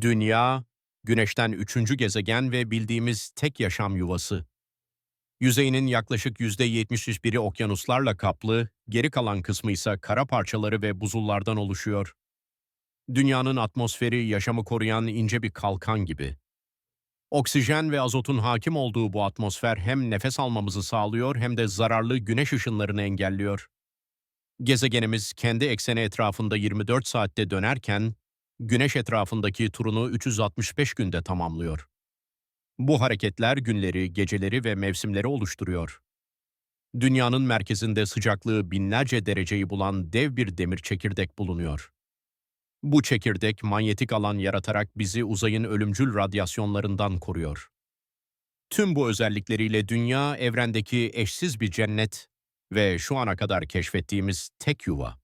Dünya, Güneş'ten üçüncü gezegen ve bildiğimiz tek yaşam yuvası. Yüzeyinin yaklaşık %71'i okyanuslarla kaplı, geri kalan kısmı ise kara parçaları ve buzullardan oluşuyor. Dünyanın atmosferi yaşamı koruyan ince bir kalkan gibi. Oksijen ve azotun hakim olduğu bu atmosfer hem nefes almamızı sağlıyor hem de zararlı güneş ışınlarını engelliyor. Gezegenimiz kendi ekseni etrafında 24 saatte dönerken, Güneş etrafındaki turunu 365 günde tamamlıyor. Bu hareketler günleri, geceleri ve mevsimleri oluşturuyor. Dünyanın merkezinde sıcaklığı binlerce dereceyi bulan dev bir demir çekirdek bulunuyor. Bu çekirdek manyetik alan yaratarak bizi uzayın ölümcül radyasyonlarından koruyor. Tüm bu özellikleriyle dünya evrendeki eşsiz bir cennet ve şu ana kadar keşfettiğimiz tek yuva.